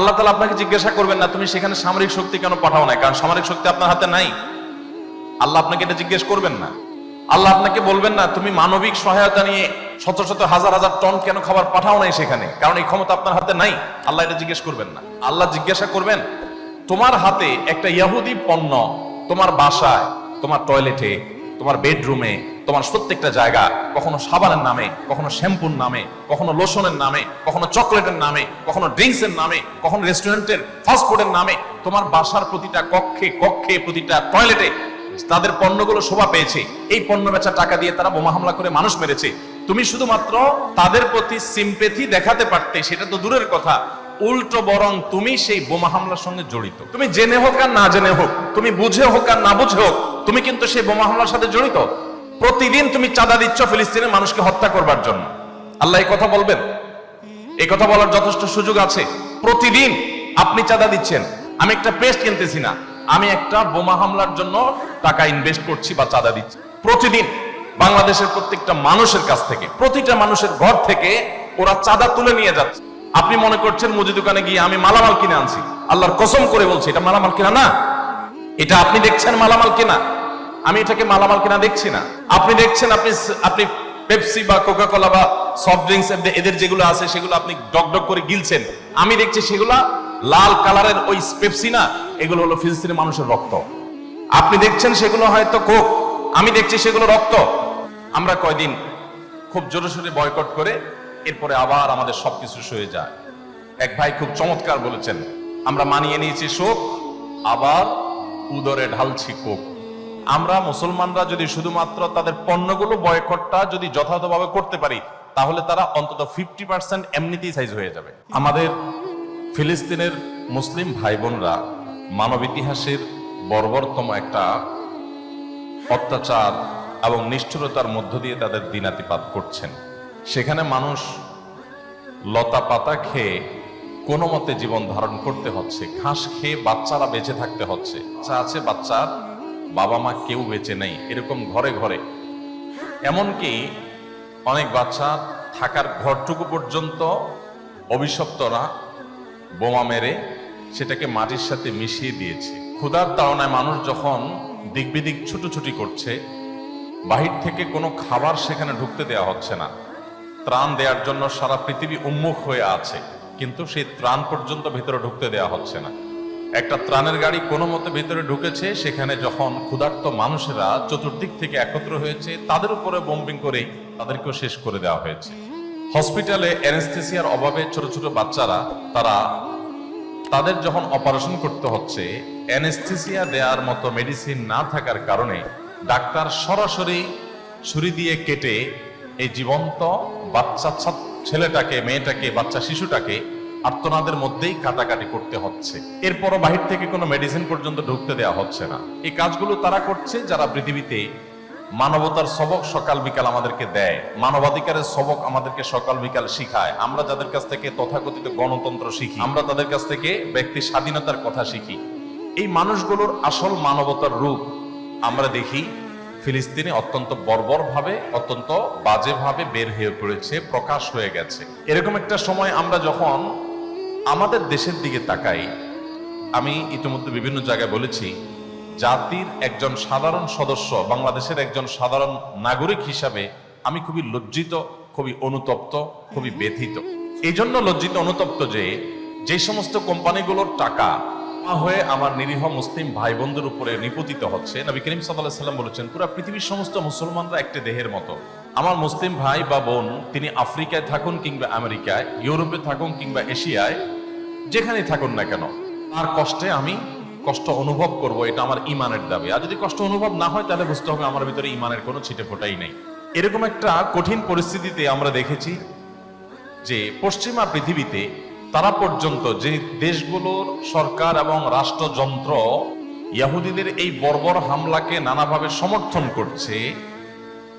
আল্লাহ তালা আপনাকে জিজ্ঞাসা করবেন না, তুমি সেখানে সামরিক শক্তি কেন পাঠাও না কারণ সামরিক শক্তি আপনার হাতে নাই। আল্লাহ আপনাকে এটা জিজ্ঞেস করবেন না। আল্লাহ আপনাকে বলবেন না, তুমি মানবিক সহায়তা নিয়ে শত শত হাজার হাজার টন কেন খাবার পাঠাও নাই সেখানে? কারণ এই ক্ষমতা আপনার হাতে নাই। আল্লাহ এটা জিজ্ঞেস করবেন না। আল্লাহ জিজ্ঞাসা করবেন, তোমার হাতে একটা ইয়াহুদি পণ্য তোমার বাসায়, তোমার টয়লেটে তোমার বেডরুমে তোমার প্রত্যেকটা জায়গা কখনো সাবানের নামে, কখনো শ্যাম্পুর নামে, কখনো লোশনের নামে, কখনো চকলেটের নামে, কখনো ড্রিঙ্কসের নামে, কখনো রেস্টুরেন্টের ফাস্টফুডের নামে, তোমার বাসার প্রতিটা কক্ষে কক্ষে প্রতিটা টয়লেটে তাদের পণ্যগুলো শোভা পেয়েছে। এই পণ্য বেচা টাকা দিয়ে তারা বোমা হামলা করে মানুষ মেরেছে। তুমি শুধুমাত্র তাদের প্রতি সিম্পেথি দেখাতে পারতে, সেটা তো দূরের কথা। উল্টো বরং তুমি সেই বোমা হামলার সঙ্গে জড়িত। তুমি জেনে হোক আর না জেনে হোক, তুমি বুঝে হোক আর না বুঝে হোক, তুমি কিন্তু সেই বোমা হামলার সাথে জড়িত। প্রতিদিন তুমি চাঁদা দিচ্ছ ফিলিস্তিনের মানুষকে হত্যা করবার জন্য। আল্লাহ এই কথা বলবেন? এই কথা বলার যথেষ্ট সুযোগ আছে। প্রতিদিন আপনি চাঁদা দিচ্ছেন। আমি একটা পেস্ট কিনতেছি না। আমি একটা বোমা হামলার জন্য টাকা ইনভেস্ট করছি বা চাঁদা দিচ্ছি। প্রতিদিন বাংলাদেশের প্রত্যেকটা মানুষের কাছ থেকে, প্রতিটা মানুষের ঘর থেকে ওরা চাঁদা তুলে নিয়ে যাচ্ছে। আপনি মনে করছেন মুদি দোকানে গিয়ে আমি মালামাল কিনে আনছি। আল্লাহর কসম করে বলছি, এটা মালামাল কিনা না? এটা আপনি দেখছেন মালামাল কিনা? আমি এটাকে মালামাল কিনা দেখছি না। আপনি দেখছেন, আপনি আপনি পেপসি বা কোকা কোলা বা সফট ড্রিঙ্কস এদের যেগুলো আছে, সেগুলো আপনি ডক ডক করে গিলছেন। আমি দেখছি সেগুলা লাল কালারের ওই পেপসি না, এগুলো হলো ফিলিস্তিনের মানুষের রক্ত। আপনি দেখছেন সেগুলো হয়তো কোক আমি দেখছি সেগুলো রক্ত। আমরা কয়দিন খুব জোরে বয়কট করে, এরপরে আবার আমাদের সবকিছু সয়ে যায়। এক ভাই খুব চমৎকার বলেছেন, আমরা মানিয়ে নিয়েছি শোক আবার উদরে ঢালছি কোক আমরা মুসলমানরা যদি শুধুমাত্র তাদের পণ্যগুলো বয়কটটা যদি যথাযথভাবে করতে পারি, তাহলে তারা অন্তত ফিফটি পার্সেন্ট এমনিতেই সাইজ হয়ে যাবে। আমাদের ফিলিস্তিনের মুসলিম ভাই বোনরা মানব ইতিহাসের বর্বরতম একটা অত্যাচার এবং নিষ্ঠুরতার মধ্য দিয়ে তাদের দিনাতিপাত করছেন। সেখানে মানুষ লতা পাতা খেয়ে কোনো মতে জীবন ধারণ করতে হচ্ছে, ঘাস খেয়ে বাচ্চারা বেঁচে থাকতে হচ্ছে বাচ্চা আছে বাচ্চার বাবা মা কেউ বেঁচে নেই, এরকম ঘরে ঘরে। এমনকি অনেক বাচ্চা থাকার ঘরটুকু পর্যন্ত অভিশপ্তরা বোমা মেরে সেটাকে মাটির সাথে মিশিয়ে দিয়েছে। ক্ষুধার তাড়নায় মানুষ যখন দিকবিদিক ছুটোছুটি করছে, বাহির থেকে কোনো খাবার সেখানে ঢুকতে দেওয়া হচ্ছে না। ত্রাণ দেওয়ার জন্য সারা পৃথিবী উন্মুখ হয়ে আছে, কিন্তু সেই ত্রাণ পর্যন্ত ভেতরে ঢুকতে দেওয়া হচ্ছে না। একটা ত্রাণের গাড়ি কোনো মতে ভিতরে ঢুকেছে, সেখানে যখন ক্ষুধার্ত মানুষেরা চতুর্দিক থেকে একত্র হয়েছে, তাদের উপরে বোম্বিং করে তাদেরকেও শেষ করে দেওয়া হয়েছে। হসপিটালে অ্যানেস্থেসিয়ার অভাবে ছোট ছোট বাচ্চারা, তারা তাদের যখন অপারেশন করতে হচ্ছে, অ্যানেস্থেসিয়া দেওয়ার মতো মেডিসিন না থাকার কারণে ডাক্তার সরাসরি ছুরি দিয়ে কেটে এই জীবন্ত বাচ্চা ছেলেটাকে, মেয়েটাকে, বাচ্চা শিশুটাকে আর্তনাদের মধ্যেই কাটাকাটি করতে হচ্ছে। এরপরও বাহির থেকে কোনো মেডিসিন পর্যন্ত ঢুকতে দেওয়া হচ্ছে না। এই কাজগুলো তারা করছে, যারা পৃথিবীতে মানবতার সবক সকাল বিকাল আমাদেরকে দেয়। মানবাধিকারের সবক আমাদেরকে সকাল বিকাল শিখায়। আমরা যাদের কাছ থেকে তথাকথিত গণতন্ত্র শিখি, আমরা তাদের কাছ থেকে ব্যক্তি স্বাধীনতার কথা শিখি। এই মানুষগুলোর আসল মানবতার রূপ আমরা দেখি ফিলিস্তিনে অত্যন্ত বর্বর ভাবে অত্যন্ত বাজে ভাবে বের হয়ে পড়েছে, প্রকাশ হয়ে গেছে। এরকম একটা সময় আমরা যখন আমাদের দেশের দিকে তাকাই, আমি ইতিমধ্যে বিভিন্ন জায়গায় বলেছি, জাতির একজন সাধারণ সদস্য, বাংলাদেশের একজন সাধারণ নাগরিক হিসাবে আমি খুবই লজ্জিত, খুবই অনুতপ্ত, খুবই ব্যথিত। এই জন্য লজ্জিত, অনুতপ্ত যে যে সমস্ত কোম্পানিগুলোর টাকা হয়ে আমার নিরীহ মুসলিম ভাই বোনদের উপরে নিপতিত হচ্ছে, নবী করিম সাল্লাহ সাল্লাম বলেছেন, পুরো পৃথিবীর সমস্ত মুসলমানরা একটি দেহের মতো। আমার মুসলিম ভাই বা বোন, তিনি আফ্রিকায় থাকুন কিংবা আমেরিকায়, ইউরোপে থাকুন কিংবা এশিয়ায়, যেখানেই থাকুন না কেন, তার কষ্টে আমি কষ্ট অনুভব করব, এটা আমার ইমানের দাবি। আর যদি কষ্ট অনুভব না হয়, তাহলে বুঝতে হবে আমার ভিতরে ইমানের কোনো ছিটে ফোটাই নেই। এরকম একটা কঠিন পরিস্থিতিতে আমরা দেখেছি যে পশ্চিমা পৃথিবীতে তারা পর্যন্ত যে দেশগুলোর সরকার এবং রাষ্ট্রযন্ত্র ইয়াহুদিদের এই বর্বর হামলাকে নানাভাবে সমর্থন করছে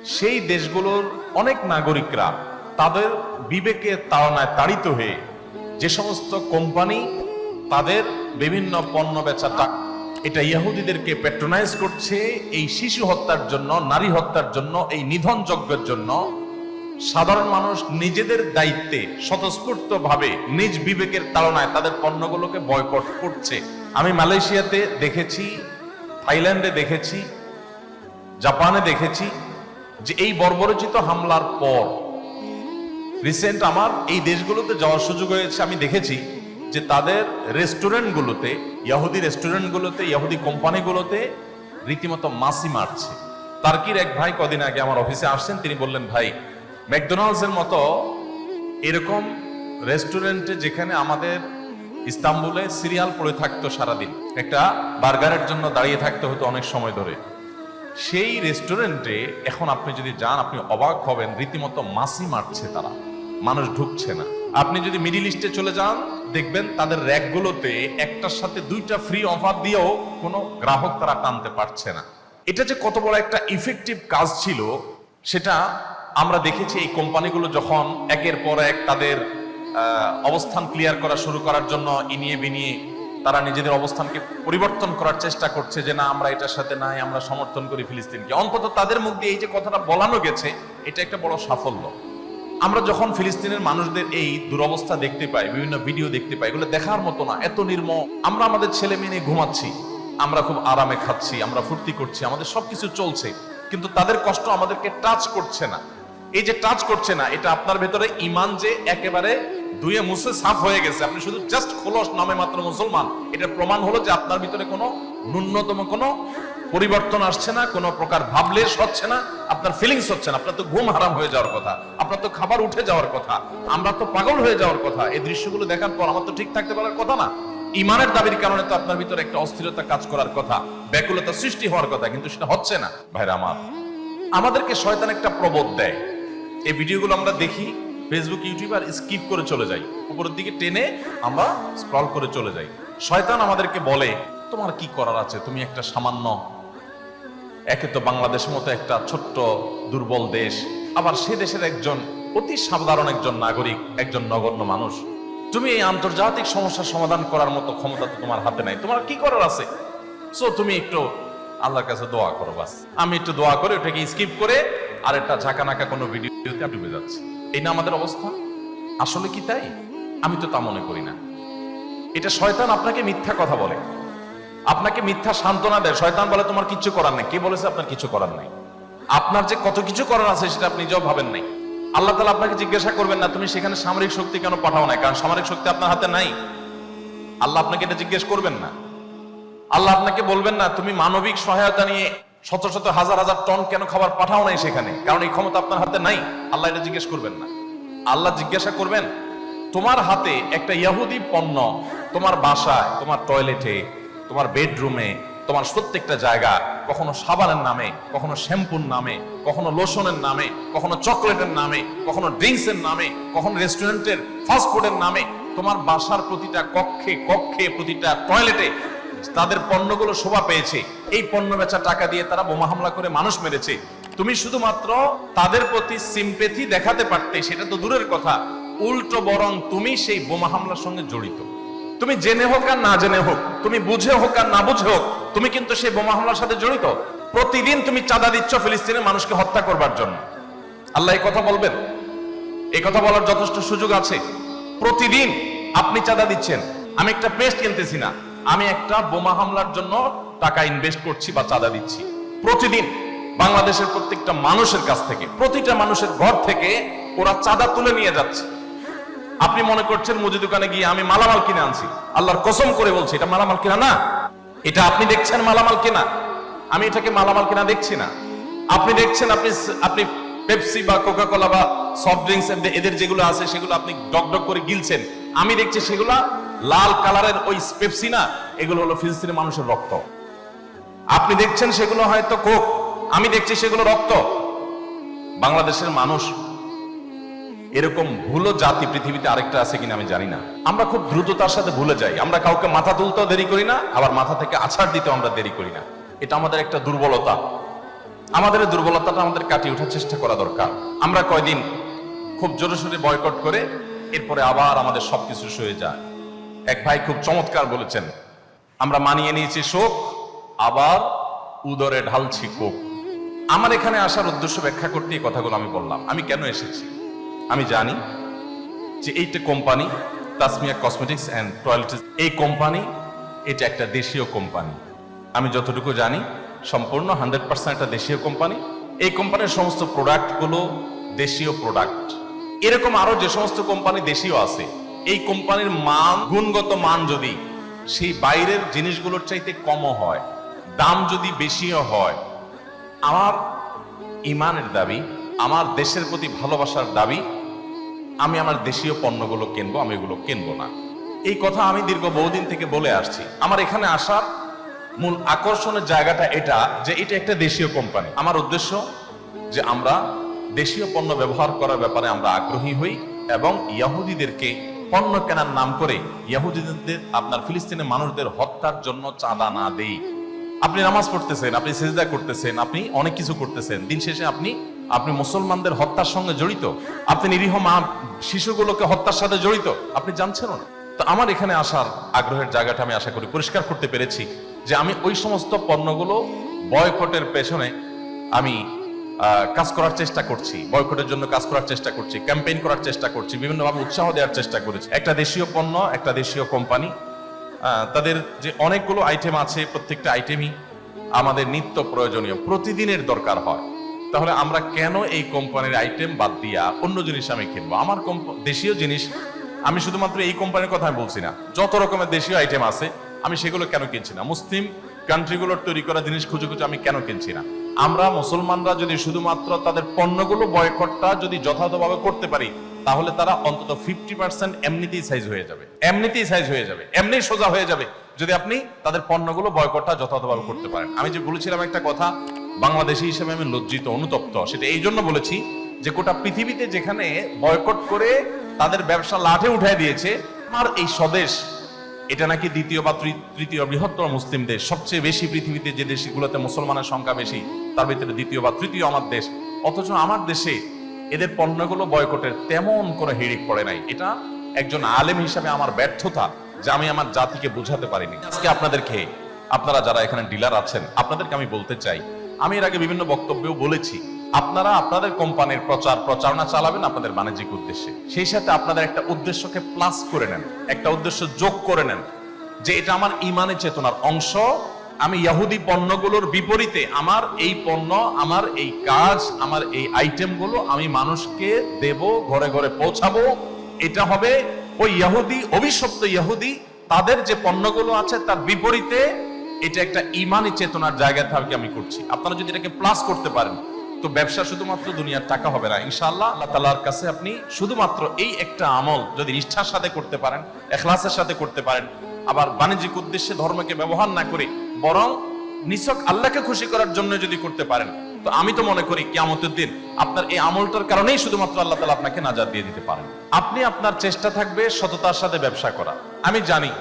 সেই দেশগুলোর অনেক নাগরিকরা তাদের বিবেকের তাড়নায় তাড়িত হয়ে যে সমস্ত কোম্পানি তাদের বিভিন্ন পণ্য বেচা এটা ইহুদিদেরকে প্যাট্রোনাইজ করছে, এই শিশু হত্যার জন্য, নারী হত্যার জন্য, এই নিধন যজ্ঞের জন্য। সাধারণ মানুষ নিজেদের দায়িত্বে স্বতঃস্ফূর্ত ভাবে নিজ বিবেকের তাড়নায় তাদের পণ্যগুলোকে বয়কট করছে। আমি মালয়েশিয়াতে দেখেছি, থাইল্যান্ডে দেখেছি, জাপানে দেখেছি যে এই বর্বরচিত হামলার পর রিসেন্ট আমার এই দেশগুলোতে যাওয়ার সুযোগ হয়েছে। আমি দেখেছি যে তাদের রেস্টুরেন্টগুলোতে, ইয়াহুদি রেস্টুরেন্টগুলোতে, ইয়াহুদি কোম্পানিগুলোতে রীতিমতো মাসি মারছে। তার্কির এক ভাই কদিন আগে আমার অফিসে আসছেন, তিনি বললেন, ভাই, ম্যাকডোনাল্ডসের মতো এরকম রেস্টুরেন্টে যেখানে আমাদের ইস্তাম্বুলে সিরিয়াল পড়ে থাকতো সারাদিন, একটা বার্গারের জন্য দাঁড়িয়ে থাকতে হতো অনেক সময় ধরে সেই রেস্টুরেন্টে এখন আপনি যদি যান, আপনি অবাক হবেন, রীতিমতো মাসি মারছে তারা। মানুষ ঢুকছে না। আপনি যদি মিডিল ইস্টে চলে যান, দেখবেন তাদের র্যাকগুলোতে একটার সাথে দুইটা ফ্রি অফার দিয়েও কোনো গ্রাহক তারা টানতে পারছে না। এটা যে কত বড় একটা ইফেক্টিভ কাজ ছিল, সেটা আমরা দেখেছি এই কোম্পানিগুলো যখন একের পর এক তাদের অবস্থান ক্লিয়ার করা শুরু করার জন্য ইনিয়ে বিনিয়ে তারা নিজেদের অবস্থানকে পরিবর্তন করার চেষ্টা করছে যে না, আমরা এটার সাথে নাই, আমরা সমর্থন করি ফিলিস্তিনকে। অন্তত তাদের মুখ দিয়ে এই যে কথাটা বলানো গেছে, এটা একটা বড় সাফল্য। আমরা যখন ফিলিস্তিনের মানুষদের এই দুরবস্থা দেখতে পাই, বিভিন্ন ভিডিও দেখতে পাই, এগুলো দেখার মতো না, এত নির্মম, আমরা আমাদের ছেলে মেয়ে নিয়ে ঘুমাচ্ছি, আমরা খুব আরামে খাচ্ছি, আমরা ফুর্তি করছি, আমাদের সবকিছু চলছে, কিন্তু তাদের কষ্ট আমাদেরকে টাচ করছে না। এই যে টাচ করছে না, এটা আপনার ভেতরে ইমান যে একেবারে ধুয়ে মুছে সাফ হয়ে গেছে। আপনি শুধু জাস্ট খোলস নামে মাত্র মুসলমান। এটা প্রমাণ হলো যে আপনার ভিতরে কোনো ন্যূনতম কোনো পরিবর্তন আসছে না, কোনো প্রকার ভাবলেশ হচ্ছে না, আপনার ফিলিংস হচ্ছে না। আপনার তো ঘুম হারাম হয়ে যাওয়ার কথা, আপনার তো খাবার উঠে যাওয়ার কথা, আমরা তো পাগল হয়ে যাওয়ার কথা। এই দৃশ্যগুলো দেখার পর আমার তো ঠিক থাকতে পারার কথা না। ইমানের দাবির কারণে তো আপনার ভিতরে একটা অস্থিরতা কাজ করার কথা, ব্যাকুলতা সৃষ্টি হওয়ার কথা, কিন্তু সেটা হচ্ছে না। ভাইরা আমার, আমাদেরকে শয়তান একটা প্রবোধ দেয়। এই ভিডিওগুলো আমরা দেখি ফেসবুক ইউটিউব আর স্কিপ করে চলে যাই। উপরের দিকে টেনে আমরা স্ক্রল করে চলে যাই। শয়তান আমাদেরকে বলে, তোমার কি করার আছে? তুমি একটা সামান্য, একে তো বাংলাদেশের মতো একটা ছোট্ট, দুর্বল দেশ। আবার সে দেশের একজন অতি সাধারণ একজন নাগরিক, একজন নগণ্য মানুষ। তুমি এই আন্তর্জাতিক সমস্যার সমাধান করার মতো ক্ষমতা তো তোমার হাতে নাই। তোমার কি করার আছে? সো তুমি একটু আল্লাহর কাছে দোয়া করো বাস। আমি একটু দোয়া করে ওটাকে স্কিপ করে আর একটা ঝাঁকানাকা কোনো ভিডিওতে ডুবে যাচ্ছি। এই না আমাদের অবস্থা? আসলে কি তাই? আমি তো তা মনে করি না। এটা শয়তান আপনাকে মিথ্যা কথা বলে। আপনাকে মিথ্যা সান্ত্বনা দেয়। শয়তান বলে, তোমার কিচ্ছু করার নেই। কে বলেছে, আপনার কিছু করার নেই? আপনার যে কত কিছু করার আছে, সেটা আপনি নিজেও ভাবেন নাই। আল্লাহ তালা আপনাকে জিজ্ঞাসা করবেন না, তুমি সেখানে সামরিক শক্তি কেন পাঠাও না কারণ সামরিক শক্তি আপনার হাতে নাই। আল্লাহ আপনাকে এটা জিজ্ঞেস করবেন না। আল্লাহ আপনাকে বলবেন না, তুমি মানবিক সহায়তা নিয়ে শত শত হাজার হাজার টন কেন খাবার পাঠাও নাই সেখানে? কারণ এই ক্ষমতা আপনার হাতে নাই। আল্লাহ এটা জিজ্ঞেস করবেন না। আল্লাহ জিজ্ঞাসা করবেন, তোমার হাতে একটা ইয়াহুদি পণ্য তোমার বাসায়, তোমার টয়লেটে তোমার বেডরুমে তোমার প্রত্যেকটা জায়গা কখনো সাবানের নামে, কখনো শ্যাম্পুর নামে, কখনো লোশনের নামে, কখনো চকলেটের নামে, কখনো ড্রিঙ্কসের নামে, কখনো রেস্টুরেন্টের ফাস্ট ফুডের নামে, তোমার বাসার প্রতিটা কক্ষে কক্ষে প্রতিটা টয়লেটে তাদের পণ্যগুলো শোভা পেয়েছে। এই পণ্য বেচা টাকা দিয়ে তারা বোমা হামলা করে মানুষ মেরেছে। তুমি শুধুমাত্র তাদের প্রতি সিম্পেথি দেখাতে পারতে, সেটা তো দূরের কথা। উল্টো বরং তুমি সেই বোমা হামলার সঙ্গে জড়িত। তুমি জেনে হোক আর না জেনে হোক, তুমি বুঝে হোক আর না বুঝে হোক, তুমি কিন্তু সেই বোমা হামলার সাথে জড়িত। প্রতিদিন তুমি চাঁদা দিচ্ছ ফিলিস্তিনের মানুষকে হত্যা করবার জন্য। আল্লাহ এই কথা বলবেন? এই কথা বলার যথেষ্ট সুযোগ আছে। প্রতিদিন আপনি চাঁদা দিচ্ছেন। আমি একটা পেস্ট কিনতেছি না। আমি একটা বোমা হামলার জন্য টাকা ইনভেস্ট করছি বা চাঁদা দিচ্ছি। প্রতিদিন বাংলাদেশের প্রত্যেকটা মানুষের কাছ থেকে, প্রতিটা মানুষের ঘর থেকে ওরা চাঁদা তুলে নিয়ে যাচ্ছে। আপনি মনে করছেন মুদি দোকানে গিয়ে আমি মালামাল কিনে আনছি। আল্লাহর কসম করে বলছি, এটা মালামাল কিনা না। এটা আপনি দেখছেন মালামাল কিনা। আমি এটাকে মালামাল কিনা দেখছি না। আপনি দেখছেন আপনি আপনি পেপসি বা কোকা কোলা বা সফট ড্রিঙ্কস এদের যেগুলো আছে, সেগুলো আপনি ডক ডক করে গিলছেন। আমি দেখছি সেগুলা লাল কালারের ওই পেপসি না এগুলো হলো ফিলিস্তিনের মানুষের রক্ত। আপনি দেখছেন সেগুলো হয়তো কোক, আমি দেখছি সেগুলো রক্ত। বাংলাদেশের মানুষ এরকম ভুলো জাতি পৃথিবীতে আরেকটা আছে কিনা আমি জানি না। আমরা খুব দ্রুততার সাথে ভুলে যাই। আমরা কাউকে মাথা তুলতেও দেরি করি না, আবার মাথা থেকে আছাড় দিতেও আমরা দেরি করি না। এটা আমাদের একটা দুর্বলতা। আমাদের দুর্বলতাটা আমাদের কাটিয়ে ওঠার চেষ্টা করা দরকার। আমরা কয়দিন খুব জোরে সোরে বয়কট করে, এরপরে আবার আমাদের সবকিছু সয়ে যায়। এক ভাই খুব চমৎকার বলেছেন, আমরা মানিয়ে নিয়েছি শোক, আবার উদরে ঢালছি কোক আমার এখানে আসার উদ্দেশ্য ব্যাখ্যা করতে এই কথাগুলো আমি বললাম। আমি কেন এসেছি? আমি জানি যে এইটা company, Tasmia cosmetics and toiletries, এই কোম্পানি, এটা একটা দেশীয় কোম্পানি। আমি যতটুকু জানি, সম্পূর্ণ হান্ড্রেড পার্সেন্ট একটা দেশীয় কোম্পানি। এই কোম্পানির সমস্ত প্রোডাক্টগুলো দেশীয় প্রোডাক্ট। এরকম আরও যে সমস্ত কোম্পানি দেশীয় আছে এই কোম্পানির মান, গুণগত মান যদি সেই বাইরের জিনিসগুলোর চাইতে কমও হয়, দাম যদি বেশিও হয়, আমার ইমানের দাবি, আমার দেশের প্রতি ভালোবাসার দাবি, আমি আমার দেশীয় পণ্যগুলো কিনবো, আমি এগুলো কিনবো না। এই কথা আমি দীর্ঘ বহুদিন থেকে বলে আসছি। আমার এখানে আসার মূল আকর্ষণের জায়গাটা এটা যে এটা একটা দেশীয় কোম্পানি। আমার উদ্দেশ্য যে আমরা দেশীয় পণ্য ব্যবহার করার ব্যাপারে আমরা আগ্রহী হই এবং ইয়াহুদিদেরকে পণ্য কেনার নাম করে ইয়াহুদিদের আপনার ফিলিস্তিনের মানুষদের হত্যার জন্য চাঁদা না দেই। আপনি নামাজ পড়তেছেন, আপনি সেজদা করতেছেন, আপনি অনেক কিছু করতেছেন। দিন শেষে আপনি আপনি মুসলমানদের হত্যার সঙ্গে জড়িত। আপনি নিরীহ মা, শিশুগুলোকে হত্যার সাথে জড়িত। আপনি জানছেন না। তো আমার এখানে আসার আগ্রহের জায়গাটা আমি আশা করি পরিষ্কার করতে পেরেছি যে আমি ওই সমস্ত পণ্যগুলো বয়কটের পেছনে আমি কাজ করার চেষ্টা করছি, বয়কটের জন্য কাজ করার চেষ্টা করছি, ক্যাম্পেইন করার চেষ্টা করছি, বিভিন্নভাবে উৎসাহ দেওয়ার চেষ্টা করেছি। একটা দেশীয় পণ্য, একটা দেশীয় কোম্পানি। তাদের যে অনেকগুলো আইটেম আছে, প্রত্যেকটা আইটেমই আমাদের নিত্য প্রয়োজনীয়, প্রতিদিনের দরকার হয়। তাহলে আমরা কেন এই কোম্পানির আইটেম বাদ দিয়া অন্য জিনিস আমি কিনবো? আমার দেশীয় জিনিস, আমি শুধুমাত্র এই কোম্পানির কথা আমি বলছি না। যত রকমের দেশীয় আইটেম আছে, আমি সেগুলো কেন কিনছি না? মুসলিম কান্ট্রিগুলোর তৈরি করা জিনিস খুঁজে খুঁজে আমি কেন কিনছি না? আমরা মুসলমানরা যদি শুধুমাত্র তাদের পণ্যগুলো বয়কটটা যদি যথাযথভাবে করতে পারি, তাহলে তারা অন্তত ফিফটি পার্সেন্ট এমনিতেই সাইজ হয়ে যাবে। এমনিতেই সাইজ হয়ে যাবে। এমনি সোজা হয়ে যাবে যদি আপনি তাদের পণ্যগুলো বয়কটটা যথাযথভাবে করতে পারেন। আমি যে বলেছিলাম একটা কথা, বাংলাদেশি হিসেবে আমি লজ্জিত, অনুতপ্ত। সেটা এই জন্য বলেছি যে গোটা পৃথিবীতে যেখানে বয়কট করে তাদের ব্যবসা লাঠে উঠায় দিয়েছে, আমার এই স্বদেশ এটা নাকি দ্বিতীয় বা তৃতীয় বৃহত্তর মুসলিম দেশ। সবচেয়ে বেশি পৃথিবীতে যে দেশগুলোতে মুসলমানের সংখ্যা বেশি, তার ভিতরে দ্বিতীয় বা তৃতীয় আমার দেশ। অথচ আমার দেশে এদের পণ্যগুলো বয়কটের তেমন কোনো হিড়িক পড়ে নাই। এটা একজন আলেম হিসাবে আমার ব্যর্থতা, যা আমি আমার জাতিকে বোঝাতে পারিনি। আজকে আপনাদেরকে, আপনারা যারা এখানে ডিলার আছেন, আপনাদেরকে আমি বলতে চাই, আমি এর আগে বিভিন্ন বক্তব্যেও বলেছি আপনারা আপনাদের কোম্পানির প্রচার প্রচারণা চালাবেন আপনাদের বাণিজ্যিক উদ্দেশ্যে। সেই সাথে আপনাদের একটা উদ্দেশ্যকে প্লাস করে নেন, একটা উদ্দেশ্য যোগ করে নেন যে এটা আমার ইমানের চেতনার অংশ। আমি ইয়াহুদি পণ্যগুলোর বিপরীতে আমার এই পণ্য, আমার এই কাজ, আমার এই আইটেমগুলো আমি মানুষকে দেব, ঘরে ঘরে পৌঁছাবো। এটা হবে ওই ইয়াহুদি, অভিশপ্ত ইয়াহুদি, তাদের যে পণ্যগুলো আছে তার বিপরীতে এটা একটা ইমানি চেতনার জায়গা থেকে আমি করছি। আপনারা যদি এটাকে প্লাস করতে পারেন তো ব্যবসা শুধুমাত্র দুনিয়ার টাকা হবে না। ইনশাআল্লাহ আল্লাহ তালার কাছে আপনি শুধুমাত্র এই একটা আমল যদি নিষ্ঠার সাথে করতে পারেন, এখলাসের সাথে করতে পারেন, আবার বাণিজ্যিক উদ্দেশ্যে ধর্মকে ব্যবহার না করে, বরং নিছক আল্লাহকে খুশি করার জন্য যদি করতে পারেন, তো আমি তো মনে করি কিয়ামতের দিন আপনার এই আমলটার কারণেই শুধুমাত্র আল্লাহ তালা আপনাকে নাজার দিয়ে দিতে পারেন। আপনি আপনার চেষ্টা থাকবে সততার সাথে ব্যবসা করা। আমি জানি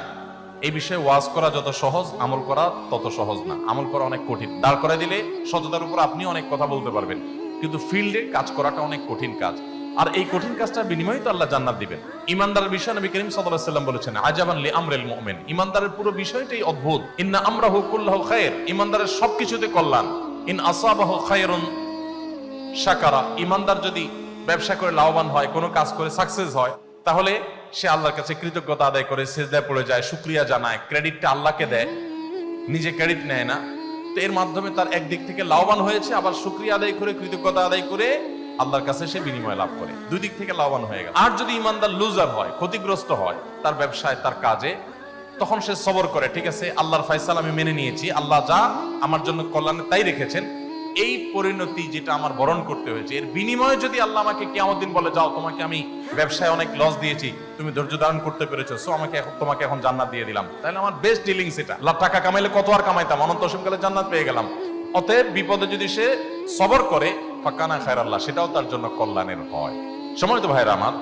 এই বিষয়ে ওয়াজ করা যত সহজ, আমল করা তত সহজ না। আমল করা অনেক কঠিন। দাঁড় করে দিলে সততার উপর আপনি অনেক কথা বলতে পারবেন। কিন্তু ফিল্ডে কাজ করাটা অনেক কঠিন কাজ। আর এই কঠিন কাজটার বিনিময়ে তো আল্লাহ জান্নাত দিবেন। ইমানদারের বিষয় নবী করিম সাল্লাল্লাহু সাল্লাম বলেছেন, আজাবান লি আমরিল মুমিন। ইমানদারের পুরো বিষয়টাই অদ্ভুত। ইন্না আমরাহু কুল্লাহু খায়র ইমানদারের সবকিছুতে কল্যাণ। ইন আসাবাহু খায়রুন সাকারা ইমানদার যদি ব্যবসা করে লাভবান হয়, কোনো কাজ করে সাকসেস হয় তাহলে সে আল্লাহর কাছে কৃতজ্ঞতা আদায় করে, সেজদায় পড়ে যায়, শুক্রিয়া জানায় ক্রেডিটটা আল্লাহকে দেয়, নিজে ক্রেডিট নেয় না। তো এর মাধ্যমে তার একদিক থেকে লাভবান হয়েছে, আবার শুক্রিয়া আদায় করে, কৃতজ্ঞতা আদায় করে আল্লাহর কাছে সে বিনিময় লাভ করে। দুই দিক থেকে লাভবান হয়ে গেল আর যদি ইমানদার লুজার হয়, ক্ষতিগ্রস্ত হয়, তার ব্যবসায়, তার কাজে, তখন সে সবর করে, ঠিক আছে, আল্লাহর ফাইসাল আমি মেনে নিয়েছি, আল্লাহ যা আমার জন্য কল্যাণে তাই রেখেছেন এই পরিণতি যেটা আমার বরণ করতে হয়েছে, এর বিনিময়ে যদি আল্লাহ আমাকে কেমন দিন বলে, যাও, তোমাকে আমি ব্যবসায় অনেক লস দিয়েছি, তুমি ধৈর্য ধারণ করতে পেরেছ সো আমাকে এখন, তোমাকে এখন জান্নাত দিয়ে দিলাম। তাহলে আমার বেস্ট ডিলিংস সেটা লাখ টাকা কামাইলে কত আর কামাইতাম? অনন্ত অসীমকালে জান্নাত পেয়ে গেলাম। অতএব বিপদে যদি সে সবর করে, ফাঁকানা খায়ের আল্লাহ সেটাও তার জন্য কল্যাণের হয়। সময় তো ভাইরা আমার,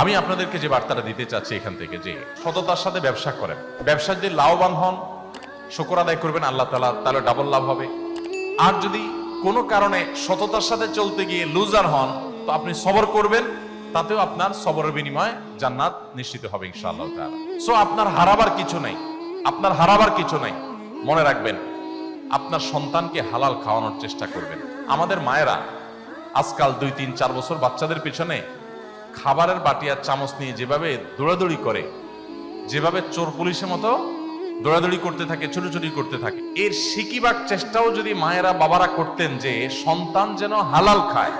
আমি আপনাদেরকে যে বার্তাটা দিতে চাচ্ছি এখান থেকে, যে সততার সাথে ব্যবসা করেন। ব্যবসা যদি লাভবান হন, শুকর আদায় করবেন, আল্লাহ তালা তাহলে ডাবল লাভ হবে। আর যদি কোনো কারণে সততার সাথে চলতে গিয়ে লুজার হন, তো আপনি সবর করবেন, তাতেও আপনার সবরের বিনিময়ে জান্নাত নিশ্চিত হবে ইনশাআল্লাহ তাআলা। সো আপনার হারাবার কিছু নাই, আপনার হারাবার কিছু নাই। মনে রাখবেন, আপনার সন্তানকে হালাল খাওয়ানোর চেষ্টা করবেন। আমাদের মায়েরা আজকাল দুই, তিন, চার বছর বাচ্চাদের পিছনে খাবারের বাটি আর চামচ নিয়ে যেভাবে দৌড়াদৌড়ি করে, যেভাবে চোর পুলিশের মতো দৌড়াদৌড়ি করতে থাকে, ছুটোছুটি করতে থাকে। এর শিকিবার চেষ্টাও যদি মায়েরা বাবারা করতেন যে, সন্তান যেন হালাল খায়।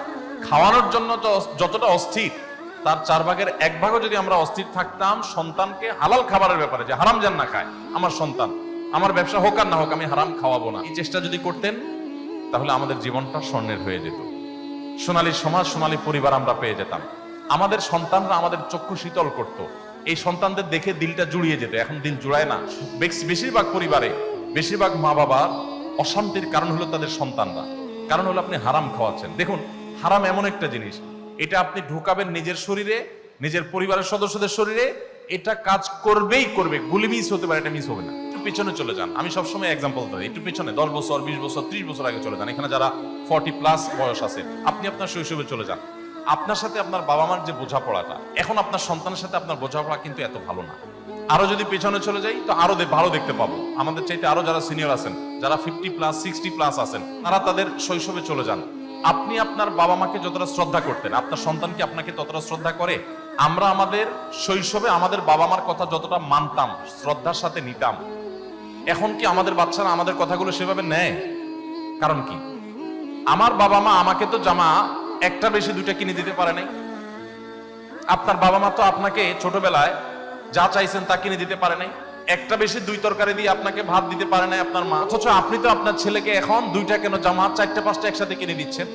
খাওয়ানোর জন্য তো- যতটা অস্থির, তার চার ভাগের এক ভাগও যদি আমরা অস্থির থাকতাম, সন্তানকে হালাল খাবারের ব্যাপারে যে, হারাম যেন না খায়, আমার সন্তান, আমার ব্যবসা হোক আর না হোক, আমি হারাম খাওয়াবো না। এই চেষ্টা যদি করতেন, তাহলে আমাদের জীবনটা স্বর্ণের হয়ে যেত। সোনালী সমাজ, সোনালী পরিবার আমরা পেয়ে যেতাম। আমাদের সন্তানরা আমাদের চক্ষু শীতল করত। এই সন্তানদের দেখে দিলটা জুড়িয়ে যেত। এখন দিল জুড়ায় না। বেশিরভাগ পরিবারে বেশিরভাগ মা বাবার অশান্তির কারণ হলো তাদের সন্তানরা। কারণ হলো আপনি হারাম খাওয়াচ্ছেন। দেখুন, হারাম এমন একটা জিনিস। এটা আপনি ঢুকাবেন নিজের শরীরে, নিজের পরিবারের সদস্যদের শরীরে। এটা কাজ করবেই করবে। গুলি মিস হতে পারে, এটা মিস হবে না। একটু পিছনে চলে যান। আমি সবসময় এক্সাম্পল দিই। একটু পিছনে, দশ বছর, বিশ বছর, ত্রিশ বছর আগে চলে যান। এখানে যারা ফর্টি প্লাস বয়স আছে, আপনি আপনার শৈশবে চলে যান। আপনার সাথে আপনার বাবা মার যে বোঝাপড়াটা, এখন আপনার সন্তানের সাথে আপনার বোঝাপড়া কিন্তু এত ভালো না। আরও যদি পেছনে চলে যাই, তো আরও ভালো দেখতে পাবো। আমাদের চাইতে আরও যারা সিনিয়র আছেন, যারা ফিফটি প্লাস সিক্সটি প্লাস আছেন, তারা তাদের শৈশবে চলে যান। আপনি আপনার বাবা মাকে যতটা শ্রদ্ধা করতেন, আপনার সন্তান কি আপনাকে ততটা শ্রদ্ধা করে? আমরা আমাদের শৈশবে আমাদের বাবা মার কথা যতটা মানতাম, শ্রদ্ধার সাথে নিতাম। এখন কি আমাদের বাচ্চারা আমাদের কথাগুলো সেভাবে নেয়? কারণ কি? আমার বাবা মা আমাকে তো জামা একটা বেশি দুইটা কিনে দিতে পারে নাই। আপনার বাবা মা তো আপনাকে ছোটবেলায় যা চাইছেন তা কিনে দিতে পারে নাই। একটা বেশি দুই তরকারি দিয়ে আপনাকে ভাত দিতে পারে নাই আপনার মা। অথচ আপনি তো আপনার ছেলেকে এখন দুইটা কেন জামা চারটা পাঁচটা একসাথে কিনে দিচ্ছেন?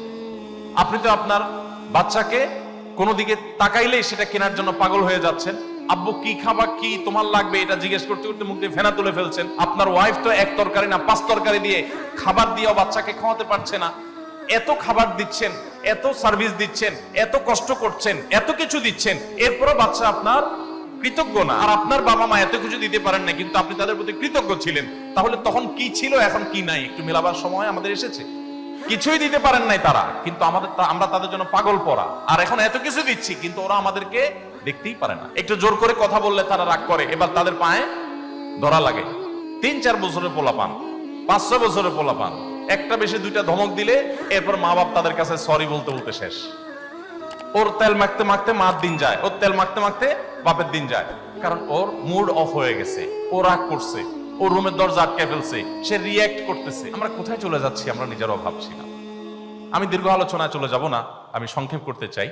আপনি তো আপনার বাচ্চাকে কোনো দিকে তাকাইলেই সেটা কেনার জন্য পাগল হয়ে যাচ্ছেন। আব্বু, কি খাবা, কি তোমার লাগবে এটা জিজ্ঞেস করতে করতে মুখ দিয়ে ফেনা তুলে ফেলছেন। আপনার ওয়াইফ তো এক তরকারি না, পাঁচ তরকারি দিয়ে খাবার দিয়েও বাচ্চাকে খাওয়াতে পারছে না। এত খাবার দিচ্ছেন, এত সার্ভিস দিচ্ছেন, এত কষ্ট করছেন, এত কিছু দিচ্ছেন, এরপরও বাচ্চা আপনার কৃতজ্ঞ না। আর আপনার বাবা মা এত কিছু দিতে পারেন না, কিন্তু আপনি তাদের প্রতি কৃতজ্ঞ ছিলেন। তাহলে তখন কি ছিল? এখন কি নাই? একটু মেলাবার সময় আমাদের এসেছে। কিছুই দিতে পারেন নাই তারা, কিন্তু আমাদের আমরা তাদের জন্য পাগল পড়া আর এখন এত কিছু দিচ্ছি, কিন্তু ওরা আমাদেরকে দেখতেই পারে না। একটু জোর করে কথা বললে তারা রাগ করে। এবার তাদের পায়ে ধরা লাগে। তিন, চার বছরের পোলা পান পাঁচশো বছরের পোলা পান একটা বেশি দুইটা ধমক দিলে এরপর মা বাপ তাদের কাছে সরি বলতে বলতে শেষ। ওর তেল মাখতে মাখতে মার দিন যায়, ওর তেল মাখতে মাখতে বাপের দিন যায়। কারণ ওর মুড অফ হয়ে গেছে, ও রাগ করছে ও রুমের দরজা আটকে ফেলছে, সে রিয়্যাক্ট করতেছে। আমরা কোথায় চলে যাচ্ছি? আমরা নিজেরও ভাবছি না আমি দীর্ঘ আলোচনায় চলে যাব না, আমি সংক্ষেপ করতে চাই।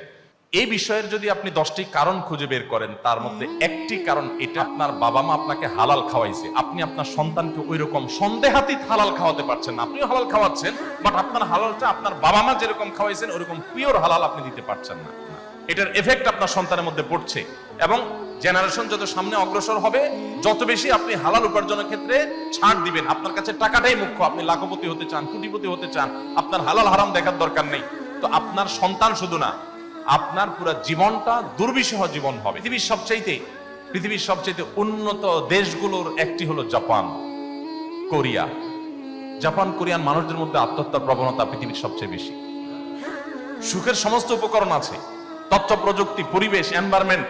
এই বিষয়ের যদি আপনি দশটি কারণ খুঁজে বের করেন, তার মধ্যে একটি কারণ, এটা আপনার বাবা মা আপনাকে হালাল খাওয়াইছে। আপনি আপনার সন্তানকে ওই রকম সন্দেহাতীত হালাল খাওয়াতে পারছেন না। আপনিও হালাল খাওয়াচ্ছেন বাট আপনার হালালটা আপনার বাবা মা যেরকম খাওয়াইছেন, ওরকম পিওর হালাল আপনি দিতে পারছেন না। এটার এফেক্ট আপনার সন্তানের মধ্যে পড়ছে। এবং জেনারেশন যত সামনে অগ্রসর হবে, যত বেশি আপনি হালাল উপার্জনের ক্ষেত্রে ছাড় দিবেন। আপনার কাছে টাকাটাই মুখ্য। আপনি লাখপতি হতে চান, কোটিপতি হতে চান, আপনার হালাল হারাম দেখার দরকার নেই। তো আপনার সন্তান শুধু না আপনার পুরো জীবনটা দুর্বিষহ জীবন হবে। পৃথিবীর সবচাইতে পৃথিবীর সবচাইতে উন্নত দেশগুলোর একটি হলো জাপান, কোরিয়া। জাপান, কোরিয়ান মানুষদের মধ্যে আত্মহত্যার প্রবণতা পৃথিবীর সবচেয়ে বেশি। সুখের সমস্ত উপকরণ আছে। তথ্য, প্রযুক্তি, পরিবেশ এনভায়রনমেন্ট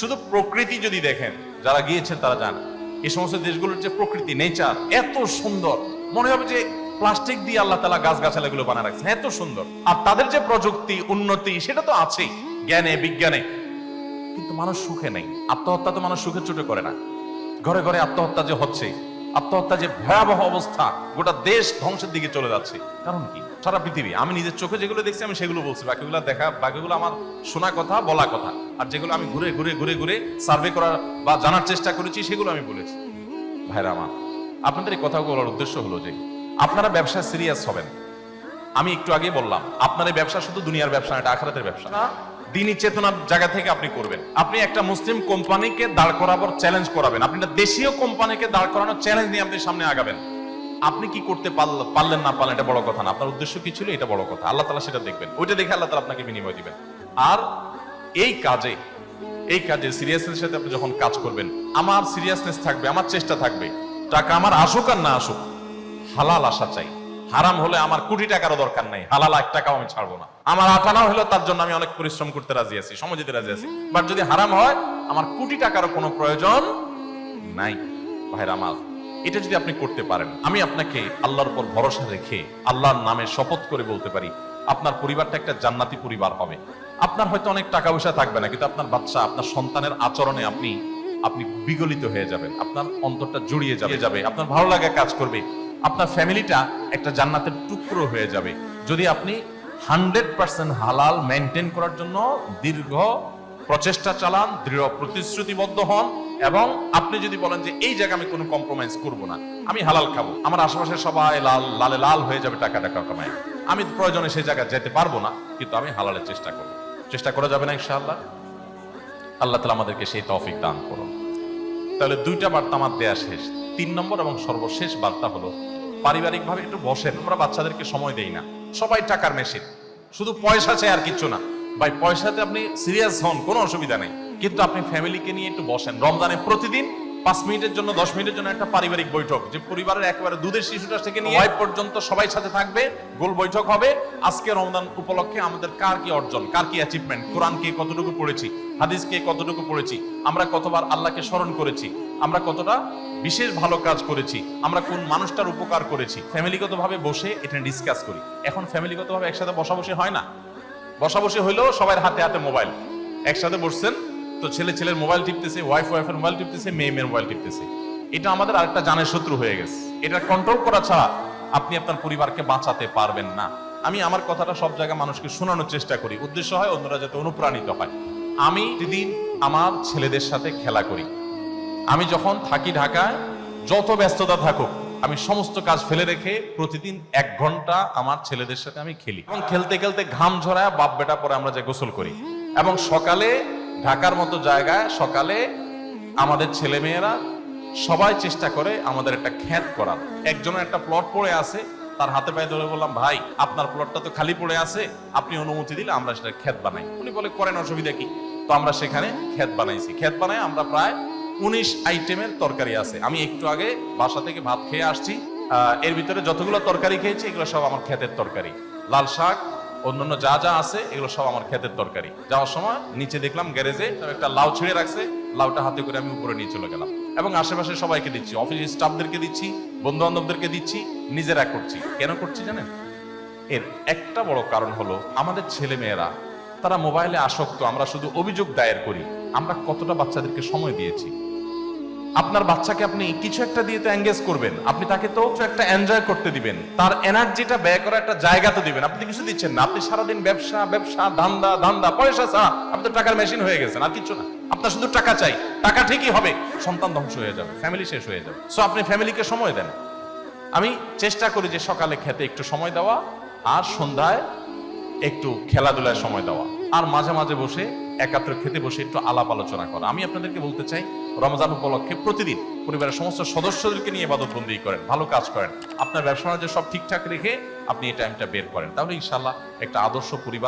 শুধু প্রকৃতি যদি দেখেন, যারা গিয়েছেন তারা জান এই সমস্ত দেশগুলোর যে প্রকৃতি নেচার এত সুন্দর। মনে হবে যে প্লাস্টিক দিয়ে আল্লাহ তালা গাছ গাছালাগুলো বানা রাখছেন এত সুন্দর। আর তাদের যে প্রযুক্তি, উন্নতি, সেটা তো আছেই। জ্ঞানে, বিজ্ঞানে। কিন্তু মানুষ সুখে নেই। আত্মহত্যা তো মানুষ সুখে চুটে করে না। ঘরে ঘরে আত্মহত্যা যে হচ্ছে, আত্মহত্যা যে ভয়াবহ অবস্থা, গোটা দেশ ধ্বংসের দিকে চলে যাচ্ছে। কারণ কি? সারা পৃথিবী। আমি নিজের চোখে যেগুলো দেখছি, আমি সেগুলো বলছি। বাকিগুলো দেখা, বাকিগুলো আমার শোনা কথা, বলা কথা। আর যেগুলো আমি ঘুরে ঘুরে ঘুরে ঘুরে সার্ভে করার বা জানার চেষ্টা করেছি, সেগুলো আমি বলেছি। ভাইরা আমার, আপনাদের এই কথাগুলো বলার উদ্দেশ্য হলো যে আপনারা ব্যবসা সিরিয়াস হবেন। আমি একটু আগে বললাম, আপনার এই ব্যবসা শুধু দুনিয়ার ব্যবসা এটা আখরাতের ব্যবসা দিনই চেতনার জায়গা থেকে আপনি করবেন। আপনি একটা মুসলিম কোম্পানিকে দাঁড় করাবার চ্যালেঞ্জ করাবেন। আপনি একটা দেশীয় কোম্পানিকে দাঁড় করানোর চ্যালেঞ্জ নিয়ে আপনি সামনে আগাবেন। আপনি কি করতে পারল- পারলেন না পারলেন, এটা বড় কথা না। আপনার উদ্দেশ্য কি ছিল, এটা বড় কথা। আল্লাহ তালা সেটা দেখবেন। ওইটা দেখে আল্লাহ তালা আপনাকে বিনিময় দিবেন। আর এই কাজে এই কাজে সিরিয়াসনেস সাথে আপনি যখন কাজ করবেন, আমার সিরিয়াসনেস থাকবে, আমার চেষ্টা থাকবে, টাকা আমার আসুক আর না আসুক হালাল আশা চাই। হারাম হলে আমার কোটি টাকারও দরকার নাই। হালাল এক টাকাও আমি ছাড়বো না। আমার আটানা হলো তার জন্য আমি অনেক পরিশ্রম করতে রাজি আছি, সময় দিতে রাজি আছি। বাট যদি হারাম হয়, আমার কোটি টাকারও কোনো প্রয়োজন নাই। ভাইরা আমার, এটা যদি আপনি করতে পারেন, আমি আপনাকে আল্লাহর উপর ভরসা রেখে আল্লাহর নামে শপথ করে বলতে পারি, আপনার পরিবারটা একটা জান্নাতি পরিবার হবে। আপনার হয়তো অনেক টাকা পয়সা থাকবে না, কিন্তু আপনার বাচ্চা, আপনার সন্তানের আচরণে আপনি আপনি বিগলিত হয়ে যাবেন। আপনার অন্তরটা জড়িয়ে যাবে যাবে। আপনার ভালো লাগা কাজ করবে। আপনার ফ্যামিলিটা একটা জান্নাতের টুকরো হয়ে যাবে। যদি আপনি হান্ড্রেড পার্সেন্ট হালাল মেনটেন করার জন্য দীর্ঘ প্রচেষ্টা চালান, দৃঢ় প্রতিশ্রুতিবদ্ধ হন এবং আপনি যদি বলেন যে এই জায়গায় আমি কোনো কম্প্রোমাইজ করব না, আমি হালাল খাব, আমার আশেপাশে সবাই লাল, লালে লাল হয়ে যাবে টাকা টাকা কামায়। আমি প্রয়োজনে সেই জায়গায় যেতে পারব না, কিন্তু আমি হালালের চেষ্টা করব। চেষ্টা করা যাবে না ইনশাআল্লাহ? আল্লাহ তালা আমাদেরকে সেই তৌফিক দান করুন। তাহলে দুইটা বার্তা আমার দেয়া শেষ। তিন নম্বর এবং সর্বশেষ বার্তা হলো, পারিবারিকভাবে একটু বসেন, আমরা বাচ্চাদেরকে সময় দেই না। সবাই টাকার মেশিন, শুধু পয়সা চাই আর কিচ্ছু না। ভাই, পয়সাতে আপনি সিরিয়াস হন, কোনো অসুবিধা নেই। কিন্তু আপনি ফ্যামিলিকে নিয়ে একটু বসেন। রমজানে প্রতিদিন পাঁচ মিনিটের জন্য, দশ মিনিটের জন্য একটা পারিবারিক বৈঠক, যে পরিবারের একেবারে দুধের শিশুটা থেকে নিয়ে পর্যন্ত সবাই সাথে থাকবে, গোল বৈঠক হবে। আজকে রমজান উপলক্ষে আমাদের কার কি অর্জন, কার কি অ্যাচিভমেন্ট কোরআন কে কতটুকু পড়েছি, হাদিস কে কতটুকু পড়েছি, আমরা কতবার আল্লাহকে স্মরণ করেছি, আমরা কতটা বিশেষ ভালো কাজ করেছি, আমরা কোন মানুষটার উপকার করেছি। ফ্যামিলিগতভাবে বসে এটা ডিসকাস করি। এখন ফ্যামিলিগতভাবে একসাথে বসাবসি হয় না। বসাবসি হইলেও সবার হাতে হাতে মোবাইল, একসাথে বসছেন তো ছেলে ছেলের মোবাইল টিপতেছে ওয়াইফ ওয়াইফের মোবাইল টিপতেছে, মেয়ে মেয়ের মোবাইল টিপতেছে। এটা আমাদের আরেকটা জানের শত্রু হয়ে গেছে। এটা কন্ট্রোল করা ছাড়া আপনি আপনার পরিবারকে বাঁচাতে পারবেন না। আমি আমার কথাটা সব জায়গায় মানুষকে শোনানোর চেষ্টা করি। উদ্দেশ্য হয় অন্যরা যাতে অনুপ্রাণিত হয়। আমি প্রতিদিন আমার ছেলেদের সাথে খেলা করি। আমি যখন থাকি ঢাকায়, যত ব্যস্ততা থাকুক, আমি সমস্ত কাজ ফেলে রেখে প্রতিদিন এক ঘণ্টা আমার ছেলেদের সাথে আমি খেলি। এবং খেলতে খেলতে ঘাম ঝরায় বাপ বেটা পরে আমরা যে গোসল করি। এবং সকালে ঢাকার মতো জায়গায় সকালে আমাদের ছেলে মেয়েরা সবাই চেষ্টা করে আমাদের একটা খ্যাত করার। একজনের একটা প্লট পড়ে আছে, তার হাতে পায়ে ধরে বললাম, ভাই, আপনার প্লটটা তো খালি পড়ে আছে, আপনি অনুমতি দিলে আমরা সেটা ক্ষেত বানাই। উনি বলে, করেন অসুবিধা কি? তো আমরা সেখানে ক্ষেত বানাইছি। ক্ষেত বানাই আমরা প্রায় উনিশ আইটেমের তরকারি আছে। আমি একটু আগে বাসা থেকে ভাত খেয়ে আসছি। এর ভিতরে যতগুলো তরকারি খেয়েছি, এগুলো সব আমার ক্ষেতের তরকারি। লাল শাক অন্যান্য যা যা আছে, এগুলো সব আমার ক্ষেতের তরকারি। যাওয়ার সময় নিচে দেখলাম গ্যারেজে একটা লাউ ছিঁড়ে রাখছে, লাউটা হাতে করে আমি উপরে নিয়ে চলে গেলাম। এবং আশেপাশে সবাইকে দিচ্ছি অফিস স্টাফদেরকে দিচ্ছি বন্ধু বান্ধবদেরকে দিচ্ছি, নিজেরা করছি। কেন করছি জানেন? এর একটা বড় কারণ হলো, আমাদের ছেলে মেয়েরা তারা মোবাইলে আসক্ত, আমরা শুধু অভিযোগ দায়ের করি, আমরা কতটা বাচ্চাদেরকে সময় দিয়েছি। আপনার বাচ্চাকে আপনি কিছু একটা দিয়ে তো এঙ্গেজ করবেন। আপনি তাকে তো একটা এনজয় করতে দিবেন। তার এনার্জিটা ব্যয় করার একটা জায়গা তো দিবেন। আপনি কিছু দিচ্ছেন না। আপনি সারাদিন ব্যবসা ব্যবসা, ধান্দা ধান্দা, পয়সা ছাড়া আপনি তো টাকার মেশিন হয়ে গেছেন, আর কিছু না। আপনার শুধু টাকা চাই। টাকা ঠিকই হবে। সন্তান ধ্বংস হয়ে যাবে ফ্যামিলি শেষ হয়ে যাবে। সো আপনি ফ্যামিলিকে সময় দেন। আমি চেষ্টা করি যে সকালে খেতে একটু সময় দেওয়া, আর সন্ধ্যায় একটু খেলাধুলায় সময় দেওয়া। আর মাঝে মাঝে বসে একাত্র খেতে বসে একটু আলাপ আলোচনা করা। আমি আপনাদেরকে বলতে চাই, রমজান উপলক্ষে প্রতিদিন পরিবারের সমস্ত সদস্যদেরকে নিয়ে বাদতবন্দি করেন, ভালো কাজ করেন। আপনার ব্যবসা সব ঠিকঠাক রেখে আপনি এই টাইমটা বের করেন। তাহলে ইনশাল্লাহ একটা আদর্শ পরিবার